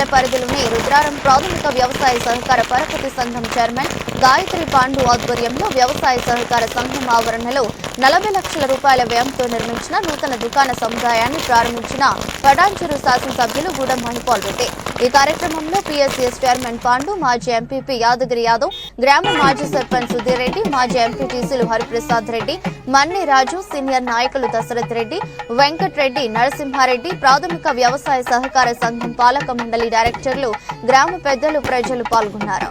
మండల పరిధిలోని రుద్రారం ప్రాథమిక వ్యవసాయ సహకార పరపతి సంఘం చైర్మన్ గాయత్రి పాండు ఆధ్వర్యంలో వ్యవసాయ సహకార సంఘం ఆవరణలో నలభై లక్షల రూపాయల వ్యయంతో నిర్మించిన నూతన దుకాణ సముదాయాన్ని ప్రారంభించిన పటాన్చెరు శాసనసభ్యులు గూడెం మహిపాల్ రెడ్డి. ఈ కార్యక్రమంలో పిఎస్సిఎస్ చైర్మన్ పాండు మాజీ ఎంపీపీ యాదగిరి యాదవ్ గ్రామ మాజీ సర్పంచ్ సుధీర్ రెడ్డి మాజీ ఎంపీటీసీలు హరిప్రసాద్ రెడ్డి మన్ని రాజు సీనియర్ నాయకులు దశరథ్ రెడ్డి వెంకట్ రెడ్డి నరసింహారెడ్డి ప్రాథమిక వ్యవసాయ సహకార సంఘం పాలక మండలి డైరెక్టర్లు గ్రామ పెద్దలు ప్రజలు పాల్గొన్నారు.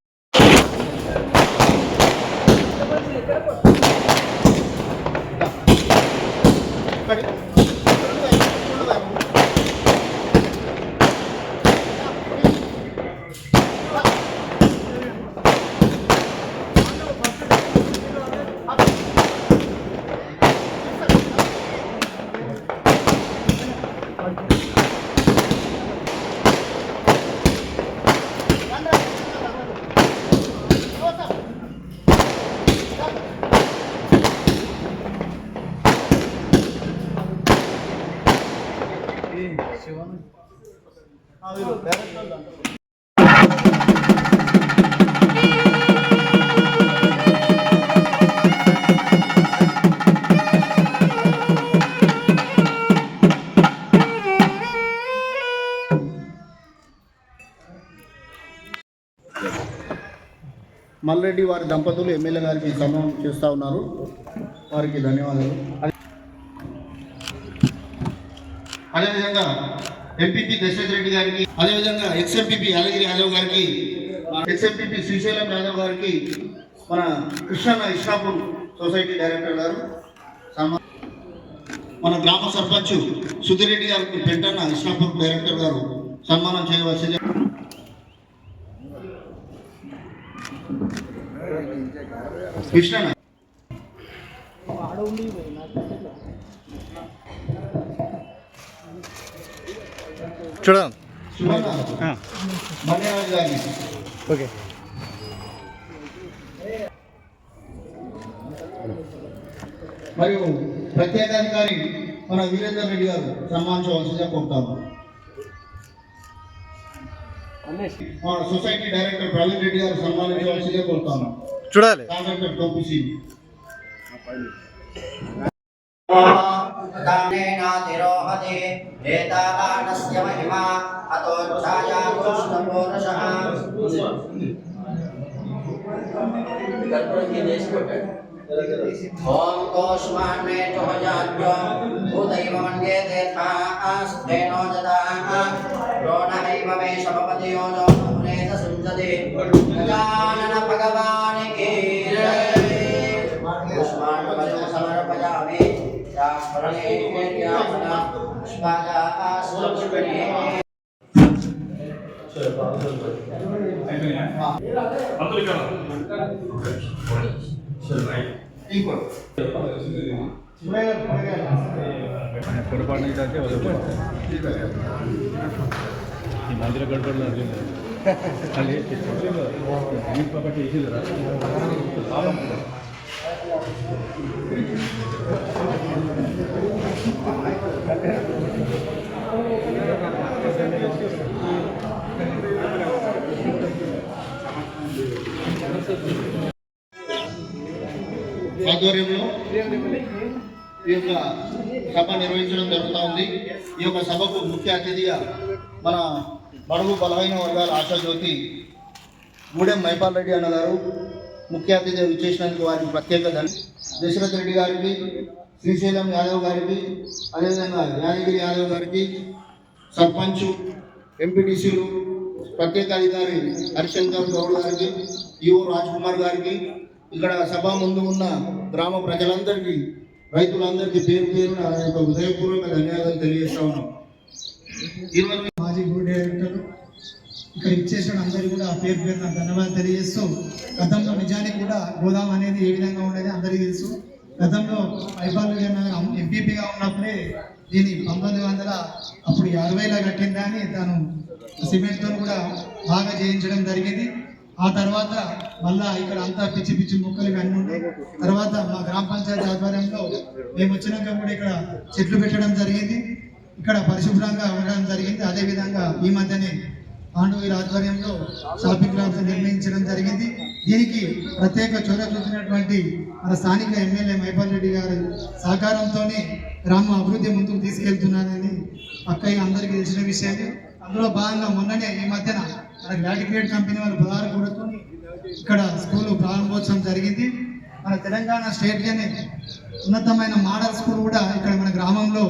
మల్రెడ్డి వారి దంపతులు ఎమ్మెల్యే గారికి సమయం చేస్తూ ఉన్నారు. వారికి ధన్యవాదాలు. అదేవిధంగా ఎంపీపీ దశరథ్ రెడ్డి గారికి అదేవిధంగా ఎక్స్ఎంపీపీ అలగిరి యాదవ్ గారికి ఎక్స్ఎంపీపీ శ్రీశైలం యాదవ్ గారికి మన కృష్ణ ఇష్టాపూర్ సొసైటీ డైరెక్టర్ గారు మన గ్రామ సర్పంచ్ సుధిరెడ్డి గారికి పెంటన్న ఇష్టాపూర్ డైరెక్టర్ గారు సన్మానం చేయవలసింది. కృష్ణ చూడండి సుమన్న మన్యరాజు గారిని ఓకే మరియు ప్రత్యేకాధికారి మన వీరేందర్ రెడ్డి గారు సన్మానించవలసిందిగా కోరుతాము మన సొసైటీ డైరెక్టర్ ప్రవీణ్ రెడ్డి గారు సన్మానించవలసిందిగా కోరుతాము చూడాలి కాంట్రాక్టర్ టోపీసీ कामेनातिरोहति एतावानस्य महिमा, अतो छाया कृष्णपूरुषः ॐ कोष्मान् मे चोहजाभ्यो भूतैव मन्ये तेथास्तेनो ददाः। द्रोणैव मे शपपति यो नो सुञ्जते गजानन भगवान् పొరపాటు అయితే ఈ మందిర గడపడలో అర్జున్ అది కాబట్టి వేసేదిరా ఆధ్వర్యంలో ఈ యొక్క సభ నిర్వహించడం జరుగుతూ ఉంది. ఈ యొక్క సభకు ముఖ్య అతిథిగా మన బడుగు బలహీన వర్గాల ఆశాజ్యోతి గూడెం మైపాల్ రెడ్డి అన్నగారు ముఖ్య అతిథిగా విచ్చేసినందుకు వారికి ప్రత్యేక ధన్ దశరథ్ రెడ్డి గారికి శ్రీశైలం యాదవ్ గారికి అదేవిధంగా యాదగిరి యాదవ్ గారికి సర్పంచ్ ఎంపీటీసీలు ప్రత్యేక అధికారి హరిశంకర్ గౌడ్ గారికి ఈఓ రాజ్ కుమార్ గారికి ఇక్కడ సభ ముందు ఉన్న గ్రామ ప్రజలందరికీ రైతులందరికీ పేరు పేరున యొక్క హృదయపూర్వక ధన్యవాదాలు తెలియజేస్తా ఉన్నాం. ఈరోజు మాజీ బోర్డు డైరెక్టర్ ఇక్కడ ఇచ్చేసిన అందరికీ కూడా పేరు పేరున ధన్యవాదాలు తెలియజేస్తూ గతంలో నిజానికి కూడా గోదాం అనేది ఏ విధంగా ఉండేది అందరికీ తెలుసు. గతంలో పైపాలు ఎంపీపీగా ఉన్నప్పుడే దీన్ని పంతొమ్మిది వందల అప్పుడు అరవైలో కట్టిందా అని తాను సిమెంట్తో కూడా బాగా చేయించడం జరిగింది. ఆ తర్వాత మళ్ళా ఇక్కడ అంతా పిచ్చి పిచ్చి మొక్కలు ఇవన్నీ తర్వాత మా గ్రామ పంచాయతీ ఆధ్వర్యంలో మేము వచ్చినాక కూడా ఇక్కడ చెట్లు పెట్టడం జరిగింది. ఇక్కడ పరిశుభ్రంగా ఉండడం జరిగింది. అదేవిధంగా ఈ మధ్యనే పాండవీర ఆధ్వర్యంలో షాపింగ్ కాంప్లెక్స్ నిర్మించడం జరిగింది. దీనికి ప్రత్యేక చొరవ చూసినటువంటి మన స్థానిక ఎమ్మెల్యే మైపాల్ రెడ్డి గారి సహకారంతోనే గ్రామ అభివృద్ధి ముందుకు తీసుకెళ్తున్నానని పక్కయ్య అందరికీ తెలిసిన విషయాన్ని అందులో భాగంగా మొన్ననే ఈ మధ్యన మన గ్రాటిక్రేట్ కంపెనీ వాళ్ళు పదహారు కోట్లతో ఇక్కడ స్కూల్ ప్రారంభోత్సవం జరిగింది. మన తెలంగాణ స్టేట్లోనే ఉన్నతమైన మోడల్ స్కూల్ కూడా ఇక్కడ మన గ్రామంలో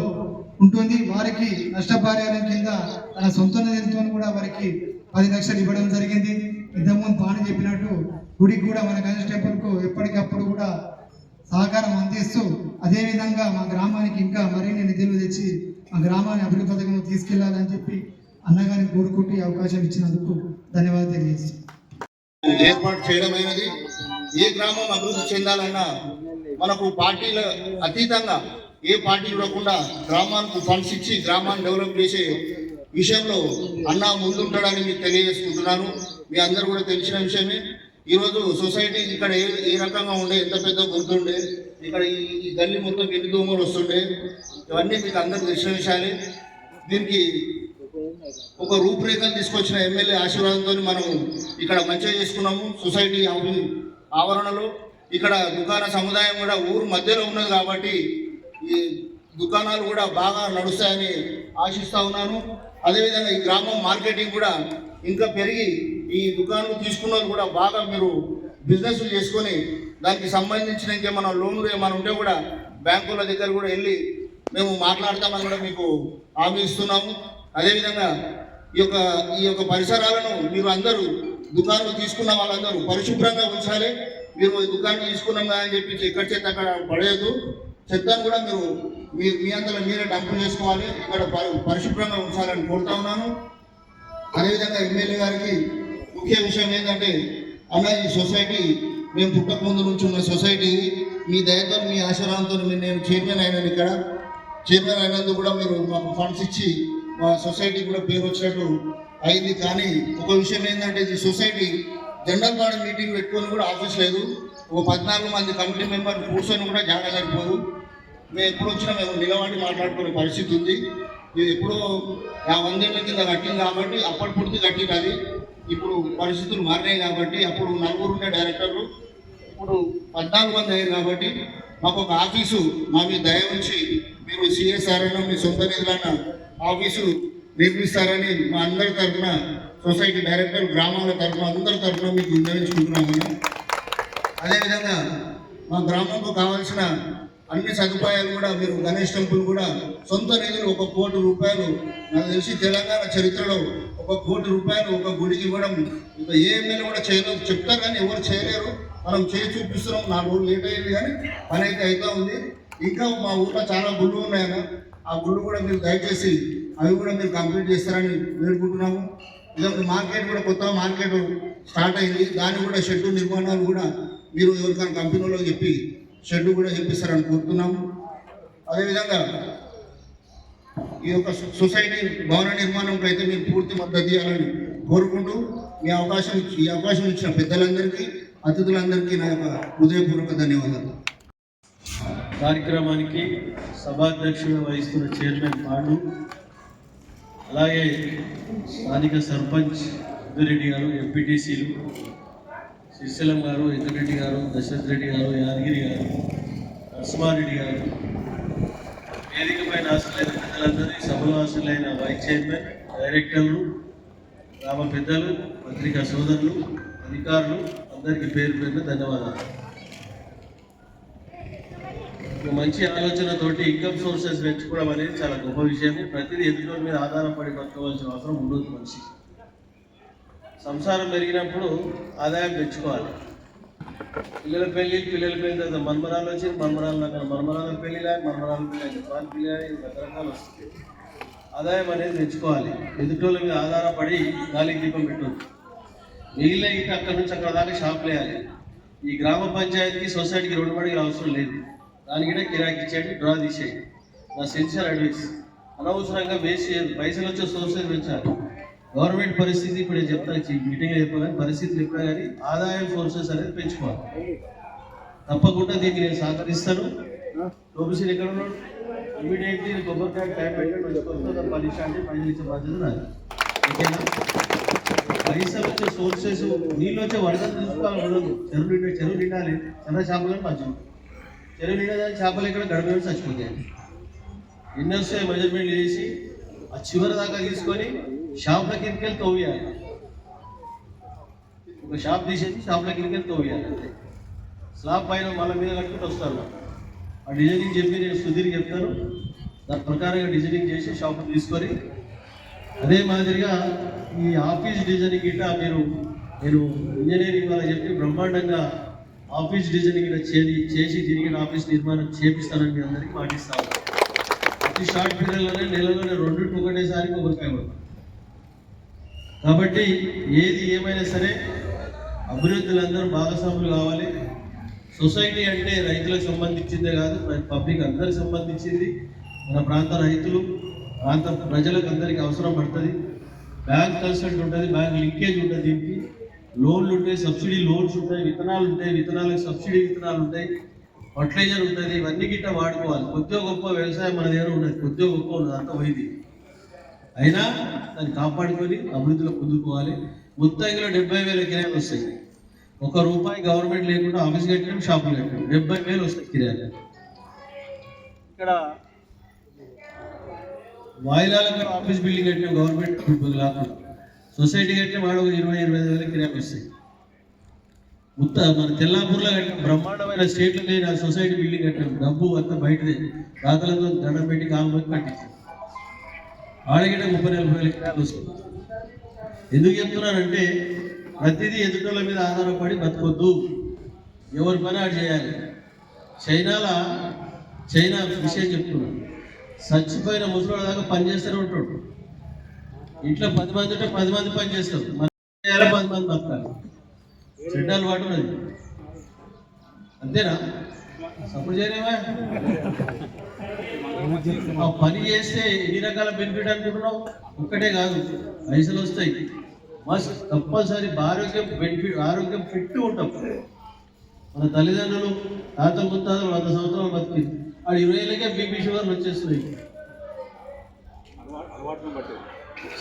ఉంటుంది. వారికి నష్టపరిహారం కింద తన సొంత నిధులతో కూడా వారికి పది లక్షలు ఇవ్వడం జరిగింది. ఇంతకుముందు పాని చెప్పినట్టు గుడికి కూడా మన కానిస్టేబుల్కు ఎప్పటికప్పుడు కూడా సహకారం అందిస్తూ అదేవిధంగా మా గ్రామానికి ఇంకా మరిన్ని నిధులు తెచ్చి మా గ్రామాన్ని అభివృద్ధి పథకంలో తీసుకెళ్ళాలని చెప్పి అన్నగారిని కోరుకుంటూ ఈ అవకాశం ఇచ్చినందుకు ధన్యవాదాలు తెలియజేస్తాను ఏర్పాటు చేయడమైనది ఏ గ్రామం అభివృద్ధి చెందాలన్నా మనకు పార్టీల అతీతంగా ఏ పార్టీ చూడకుండా గ్రామానికి ఫండ్స్ ఇచ్చి గ్రామాన్ని డెవలప్ చేసే విషయంలో అన్నా ముందుంటాడని మీకు తెలియజేసుకుంటున్నాను. మీ అందరు కూడా తెలిసిన విషయమే. ఈరోజు సొసైటీ ఇక్కడ ఏ ఏ రకంగా ఉండే ఎంత పెద్ద గుర్తుండే ఇక్కడ ఈ గల్లి మొత్తం ఎన్ని దోమలు వస్తుండే ఇవన్నీ మీకు అందరికి తెలిసిన విషయాలే. దీనికి ఒక రూపురేఖలు తీసుకొచ్చిన ఎమ్మెల్యే ఆశీర్వాదంతో మనం ఇక్కడ మంచిగా చేసుకున్నాము సొసైటీ ఆవి- ఆవరణలో. ఇక్కడ దుకాణ సముదాయం కూడా ఊరు మధ్యలో ఉన్నది కాబట్టి ఈ దుకాణాలు కూడా బాగా నడుస్తాయని ఆశిస్తూ ఉన్నాను. అదేవిధంగా ఈ గ్రామం మార్కెటింగ్ కూడా ఇంకా పెరిగి ఈ దుకాణం తీసుకున్న కూడా బాగా మీరు బిజినెస్ చేసుకొని దానికి సంబంధించిన ఇంకేమైనా లోన్లు ఏమైనా ఉంటే కూడా బ్యాంకుల దగ్గర కూడా వెళ్ళి మేము మాట్లాడతామని కూడా మీకు హామీ ఇస్తున్నాము. అదేవిధంగా ఈ యొక్క ఈ యొక్క పరిసరాలను మీరు అందరూ దుకాణం తీసుకున్న వాళ్ళందరూ పరిశుభ్రంగా ఉంచాలి. మీరు ఈ దుకాణం తీసుకున్నాం కదా అని చెప్పి ఎక్కడ చెత్త అక్కడ పడేయద్దు. చెత్తను కూడా మీరు మీ మీ అంతలో మీరే డంపు చేసుకోవాలి. ఇక్కడ పరిశుభ్రంగా ఉంచాలని కోరుతా ఉన్నాను. అదేవిధంగా ఎమ్మెల్యే గారికి ముఖ్య విషయం ఏంటంటే అన్న ఈ సొసైటీ మేము పుట్టక ముందు నుంచి ఉన్న సొసైటీ మీ దయతో మీ ఆశీర్వాదంతో నేను చైర్మన్ అయినాను ఇక్కడ. చైర్మన్ అయినందుకు కూడా మీరు మాకు ఫండ్స్ ఇచ్చి మా సొసైటీ కూడా పేరు వచ్చినట్టు అయింది. కానీ ఒక విషయం ఏంటంటే ఈ సొసైటీ జనరల్ బాడీ మీటింగ్ పెట్టుకొని కూడా ఆఫీస్ లేదు. ఒక పద్నాలుగు మంది కమిటీ మెంబర్ కూర్చొని కూడా జాగా సరిపోదు మేము ఎప్పుడు వచ్చినా మేము నిలబడి మాట్లాడుకునే పరిస్థితి ఉంది. ఇది ఎప్పుడో ఆ వందేళ్ళ కింద కట్టింది కాబట్టి అప్పటి పుడితే కట్టింది అది. ఇప్పుడు పరిస్థితులు మారినాయి కాబట్టి అప్పుడు నలుగురు ఉండే డైరెక్టర్లు ఇప్పుడు పద్నాలుగు మంది అయ్యారు కాబట్టి మాకు ఒక ఆఫీసు మా మీద దయ ఉంచి మీరు సిఎస్ఆర్ అయినా మీ సొంత నిధులన్న ఆఫీసు నిర్మిస్తారని మా అందరి తరఫున సొసైటీ డైరెక్టర్ గ్రామాల తరఫున అందరి తరఫున మీకు విన్నవించుకుంటున్నాము అదేవిధంగా మా గ్రామంలో కావాల్సిన అన్ని సదుపాయాలు కూడా మీరు గణేష్ టెంపుల్ కూడా సొంత నిధులు ఒక కోటి రూపాయలు నాకు తెలిసి తెలంగాణ చరిత్రలో ఒక కోటి రూపాయలు ఒక గుడికి ఇవ్వడం ఇంకా ఏ ఎమ్మెల్యే కూడా చేయలేదు. చెప్తారు కానీ ఎవరు చేయలేరు. మనం చేసి చూపిస్తున్నాం. నాలుగు రోజులు లేట్ అయ్యింది కానీ పని అయితే అవుతా ఉంది. ఇంకా మా ఊర్లో చాలా గుళ్ళు ఉన్నాయన్న ఆ గుళ్ళు కూడా మీరు దయచేసి అవి కూడా మీరు కంప్లీట్ చేస్తారని వేడుకుంటున్నాము. ఇదొక మార్కెట్ కూడా కొత్త మార్కెట్ స్టార్ట్ అయింది. దాని కూడా షెడ్ నిర్మాణాలు కూడా మీరు ఎవరికైనా కంపెనీలో చెప్పి షెడ్ కూడా చెప్పిస్తారని కోరుతున్నాము. అదేవిధంగా ఈ యొక్క సొ- సొసైటీ భవన నిర్మాణంకి అయితే మీరు పూర్తి మద్దతు ఇవ్వాలని కోరుకుంటూ మీ అవకాశం ఇచ్చి ఈ అవకాశం ఇచ్చిన పెద్దలందరికీ అతిథులందరికీ నా యొక్క హృదయపూర్వక ధన్యవాదాలు. కార్యక్రమానికి సభాధ్యక్షుడు వహిస్తున్న చైర్మన్ పాండు అలాగే స్థానిక సర్పంచ్ రెడ్డి గారు ఎంపీటీసీలు శ్రీశైలం గారు రెడ్డి గారు దశరథ్ రెడ్డి గారు యాదగిరి గారు నరసింహారెడ్డి గారు వేదికపై ఆశలైన పెద్దలందరూ సభవాసులైన వైస్ చైర్మన్ డైరెక్టర్లు గ్రామ పెద్దలు పత్రికా సోదరులు అధికారులు అందరికీ పేరు పేరున ధన్యవాదాలు. మంచి ఆలోచనతోటి ఇన్కమ్ సోర్సెస్ పెంచుకోవడం అనేది చాలా గొప్ప విషయం ప్రతిదీ ఎదుటి మీద ఆధారపడి బతకవలసిన అవసరం ఉండదు మనిషి సంసారం పెరిగినప్పుడు ఆదాయం పెంచుకోవాలి. పిల్లల పెళ్ళి పిల్లల పెళ్ళి తర్వాత మన్మరాలు వచ్చి మన్మరాలు నాకు మన్మరాల పెళ్ళి కానీ మన్మరాల పెళ్ళి వాళ్ళ పెళ్ళి రకరకాలు వస్తుంది ఆదాయం అనేది తెచ్చుకోవాలి ఎదుటోళ్ళ మీద ఆధారపడి గాలి దీపం పెట్టు మిగిలిన ఇంకా అక్కడ నుంచి అక్కడ దాకా షాప్ వేయాలి. ఈ గ్రామ పంచాయతీకి సొసైటీకి రెండు మడికి అవసరం లేదు. దానికి కిరాకి ఇచ్చేయండి డ్రా తీసేయండి. నా సెన్షియల్ అడ్వైస్ అనవసరంగా వేస్ట్ చేయదు పైసలు వచ్చే సోర్సెస్ పెంచాలి గవర్నమెంట్ పరిస్థితి ఇప్పుడు నేను మీటింగ్ చెప్పగానే పరిస్థితి చెప్పినా కానీ ఆదాయం సోర్సెస్ అనేది పెంచుకోవాలి. తప్పకుండా దీనికి నేను సహకరిస్తాను. టోబిసిన్ ఎక్కడ ఉన్నాడు. ఇమీడియట్లీ కొబ్బరికాయ టైం పెట్టండి వచ్చి పది అంటే బాధ్యత నాది. ఓకేనా? పైసలు వచ్చే సోర్సెస్ నీళ్ళు వచ్చే వరదలు తీసుకోవాలి ఉండదు. చెరువు నిండా చెరువు నిండాలి చిన్న చేపలు మంచిగా చెరువు నిండా చేపలు ఇక్కడ గడప చచ్చిపోతాయి. ఎన్ని మెజర్మెంట్లు చేసి ఆ చివరి దాకా తీసుకొని షాప్ల కిందకి వెళ్ళి ఒక షాప్ తీసేసి షాప్ల కిందకి వెళ్ళి తవ్వేయాలి అంతే స్లాబ్ పైన మళ్ళీ మీద కట్టుకుంటూ వస్తారు ఆ డిజైనింగ్ చెప్పి నేను సుధీర్ చెప్తాను దాని ప్రకారంగా డిజైనింగ్ చేసి షాప్ తీసుకొని అదే మాదిరిగా ఈ ఆఫీస్ డిజైనింగ్ గిట్ట మీరు నేను ఇంజనీరింగ్ వాళ్ళ చెప్పి బ్రహ్మాండంగా ఆఫీస్ డిజైనింగ్ గిట్ట చేసి చేసి తిరిగి ఆఫీస్ నిర్మాణం చేపిస్తానని మీ అందరికీ పాటిస్తాను ప్రతి షార్ట్ పీరియడ్లోనే నెలలోనే రెండింటి ఒకటేసారి కొబ్బరికాయ కొడతాం కాబట్టి ఏది ఏమైనా సరే అభివృద్ధులు అందరూ భాగస్వాములు కావాలి. సొసైటీ అంటే రైతులకు సంబంధించిందే కాదు పబ్లిక్ అందరికి సంబంధించింది. మన ప్రాంత రైతులు ప్రాంత ప్రజలకు అందరికీ అవసరం పడుతుంది. బ్యాంక్ కన్సల్ట్ ఉంటుంది బ్యాంక్ లింకేజ్ ఉంటుంది దీనికి. లోన్లు ఉంటాయి సబ్సిడీ లోన్స్ ఉంటాయి విత్తనాలు ఉంటాయి విత్తనాలకు సబ్సిడీ విత్తనాలు ఉంటాయి ఫర్టిలైజర్ ఉంటుంది ఇవన్నీ గిట్ట వాడుకోవాలి. కొద్దిగా గొప్ప వ్యవసాయం మన దగ్గర ఉన్నది కొద్దిగా గొప్ప ఉన్నది అంత వైద్యం అయినా దాన్ని కాపాడుకొని అభివృద్ధిలో పొందుకోవాలి. ముత్తంగిలో డెబ్బై వేల కిరాయిలు వస్తాయి. ఒక రూపాయి గవర్నమెంట్ లేకుండా ఆఫీస్ కట్టడం షాపులు కట్టడం. డెబ్బై వేలు వస్తాయి కిరాయిలు. ఇక్కడ వాయిదాలకు ఆఫీస్ బిల్డింగ్ కట్టిన గవర్నమెంట్ కాకుండా సొసైటీ కట్టిన వాడు ఒక ఇరవై ఇరవై ఐదు వేల కిరాయిలు వస్తాయి. ముత్త మన తెల్లాపూర్లో కట్టిన బ్రహ్మాండమైన స్టేట్లు లేని ఆ సొసైటీ బిల్డింగ్ కట్టాం డబ్బు అంతా బయటదే. రాతలతో దండం పెట్టి కాలు మొక్కి కట్టించాం ఆడగిట ముప్పై నలభై వేల ఎకరాలు వస్తుంది. ఎందుకు చెప్తున్నానంటే ప్రతిదీ ఎదుటోళ్ళ మీద ఆధారపడి బతకొద్దు. ఎవరి పని ఆడు చేయాలి. చైనాలో చైనా విషయం చెప్తున్నాడు చచ్చిపోయిన ముసలివాడు దాకా పనిచేస్తూనే ఉంటాడు. ఇంట్లో పది మంది ఉంటే పది మంది పని చేస్తారు. చేయాలి పది మంది బతకాలి. చెడ్డాలు వాటి అంతేనా? సపోజ్ చేయలేవా పని చేస్తే ఎన్ని రకాల బెనిఫిట్ అనుకుంటున్నావు? ఒక్కటే కాదు పైసలు వస్తాయి. మస్ట్ కంపల్సరీ ఆరోగ్యం బెనిఫిట్ ఆరోగ్యం ఫిట్ ఉంటాం. మన తల్లిదండ్రులు తాత ముత్తాతలు వంద సంవత్సరాలు బతికింది. ఆ ఇరవై ఏళ్ళకే బీపీ షుగర్ వచ్చేస్తున్నాయి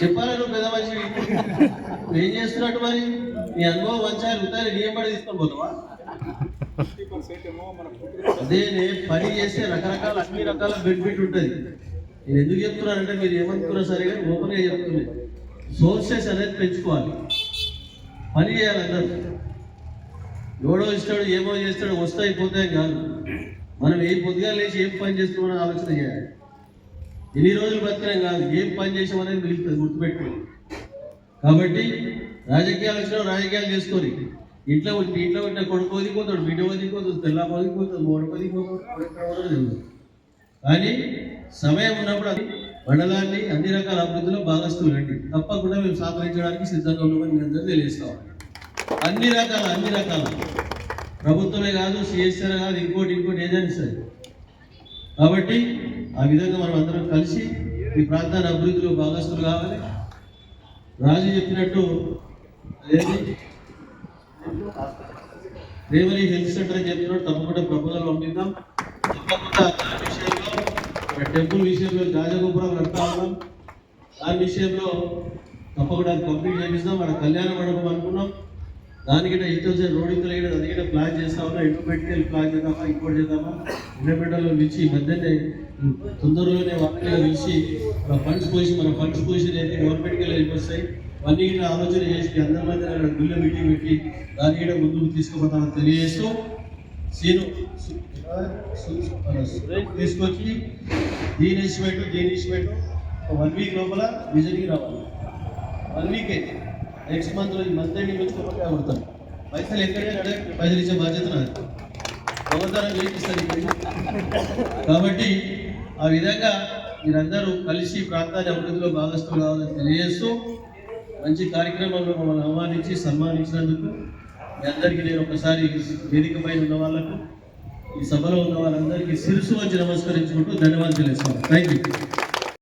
చెప్పాలి నువ్వు పెద్ద మనిషి ఏం చేస్తున్నట్టు మరి? నీ అనుభవం మంచాలు ఉతారి నీ పడి తీసుకొని పోతావా? అదేనే పని చేస్తే రకరకాల అన్ని రకాల బెనిఫిట్ ఉంటుంది. నేను ఎందుకు చెప్తున్నానంటే మీరు ఏమనుకున్నా సరే కానీ ఓపెన్గా చెప్తున్నాను సోర్సెస్ అనేది పెంచుకోవాలి. పని చేయాలి అందరూ. ఎవడో ఇస్తాడు ఏమో చేస్తాడు వస్తాయి పోతాయి కాదు. మనం ఏ పొద్దుగా లేచి ఏం పని చేస్తున్నామని ఆలోచన చేయాలి. ఎన్ని రోజులు బతికినాం కాదు ఏం పని చేసామనేది మిగులుతుంది గుర్తుపెట్టుకోండి. కాబట్టి రాజకీయాలు వచ్చినా రాజకీయాలు చేసుకొని ఇంట్లో ఉంటే ఇంట్లో ఉంటే కొడుకు వదిలిపోతాడు బిడ్డ వదిలిపోతుంది తెల్ల వదిలిపోతుంది మూడు వదిలిపోతాడు కానీ సమయం ఉన్నప్పుడు అది మండలాన్ని అన్ని రకాల అభివృద్ధిలో భాగస్తులు అండి. తప్పకుండా మేము సహకరించడానికి సిద్ధంగా ఉన్నామని మీ అందరూ తెలియజేస్తాం అన్ని రకాల అన్ని రకాల. ప్రభుత్వమే కాదు సిఎస్ఆర్ కాదు ఇంకోటి ఇంకోటి ఏదైనా సరే. కాబట్టి ఆ విధంగా మనం అందరం కలిసి ఈ ప్రాంతాన్ని అభివృద్ధిలో భాగస్తులు కావాలి. రాజు చెప్పినట్టు అదేంటి హెల్త్ సెంటర్ అని చెప్తున్నాడు. తప్పకుండా ప్రభుత్వం పంపిద్దాం తప్పకుండా దాని విషయంలో టెంపుల్ విషయంలో రాజగోపురం కడతా ఉన్నాం. దాని విషయంలో తప్పకుండా అది కంప్లీట్ చేపిస్తాం. మన కళ్యాణ మండపం అనుకున్నాం. దానికి ఇంతో రోడ్ ఇంత అది కూడా ప్లాన్ చేస్తా ఉన్నా. ఎటు ప్లాన్ చేద్దామా ఇంకోటి చేద్దామా? ఇండిపెండెంట్లో పిలిచి మధ్యనే తొందరలోనే వాళ్ళని పిలిచి మన ఫండ్స్ పొజిషన్ మన ఫండ్స్ పొజిషన్ అయితే గవర్నమెంట్కి వెళ్ళి వస్తాయి అన్ని కూడా ఆలోచన చేసి అందరి మధ్య గుళ్ళ మీటింగ్ పెట్టి దాన్ని కూడా ముందుకు తీసుకుపోతామని తెలియజేస్తూ సీను తీసుకొచ్చి దీని ఇన్స్ట్రుమెంట్ దీని ఇన్స్ట్రుమెంట్ వన్ వీక్ లోపల విజన్కి రావాలి. వన్ వీక్ అయితే. నెక్స్ట్ మంత్లో ఈ మంత్ ఎండింగ్ నుంచి కాబట్టి అమరుతాను పైసలు ఎక్కడైనా పైసలు ఇచ్చే బాధ్యత నాది. గవర్నర్ చేపిస్తారు కాబట్టి ఆ విధంగా మీరందరూ కలిసి ప్రాంతాన్ని అభివృద్ధిలో భాగస్థులు కావాలని తెలియజేస్తూ మంచి కార్యక్రమంలో మమ్మల్ని ఆహ్వానించి సన్మానించినందుకు మీ అందరికీ నేను ఒకసారి వేదిక పైన ఉన్న వాళ్ళకు ఈ సభలో ఉన్న వాళ్ళందరికీ శిరసు వచ్చి నమస్కరించుకుంటూ ధన్యవాదాలు తెలుస్తున్నాను థ్యాంక్ యూ